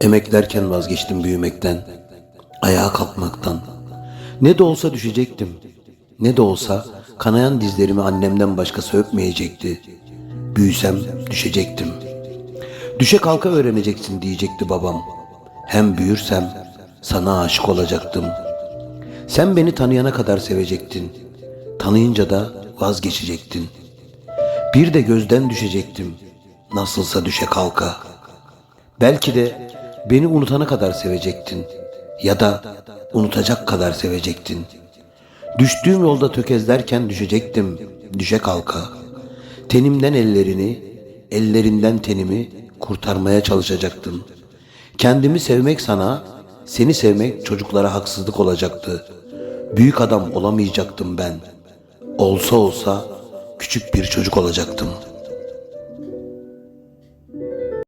Emeklerken vazgeçtim büyümekten, ayağa kalkmaktan. Ne de olsa düşecektim. Ne de olsa kanayan dizlerimi annemden başkası öpmeyecekti. Büyüsem düşecektim. Düşe kalka öğreneceksin diyecekti babam. Hem büyürsem sana aşık olacaktım. Sen beni tanıyana kadar sevecektin. Tanıyınca da vazgeçecektin. Bir de gözden düşecektim. Nasılsa düşe kalka. Belki de beni unutana kadar sevecektin. Ya da unutacak kadar sevecektin. Düştüğüm yolda tökezlerken düşecektim. Düşe kalka. Tenimden ellerini, ellerinden tenimi kurtarmaya çalışacaktım. Kendimi sevmek sana, seni sevmek çocuklara haksızlık olacaktı. Büyük adam olamayacaktım ben. Olsa olsa küçük bir çocuk olacaktım.''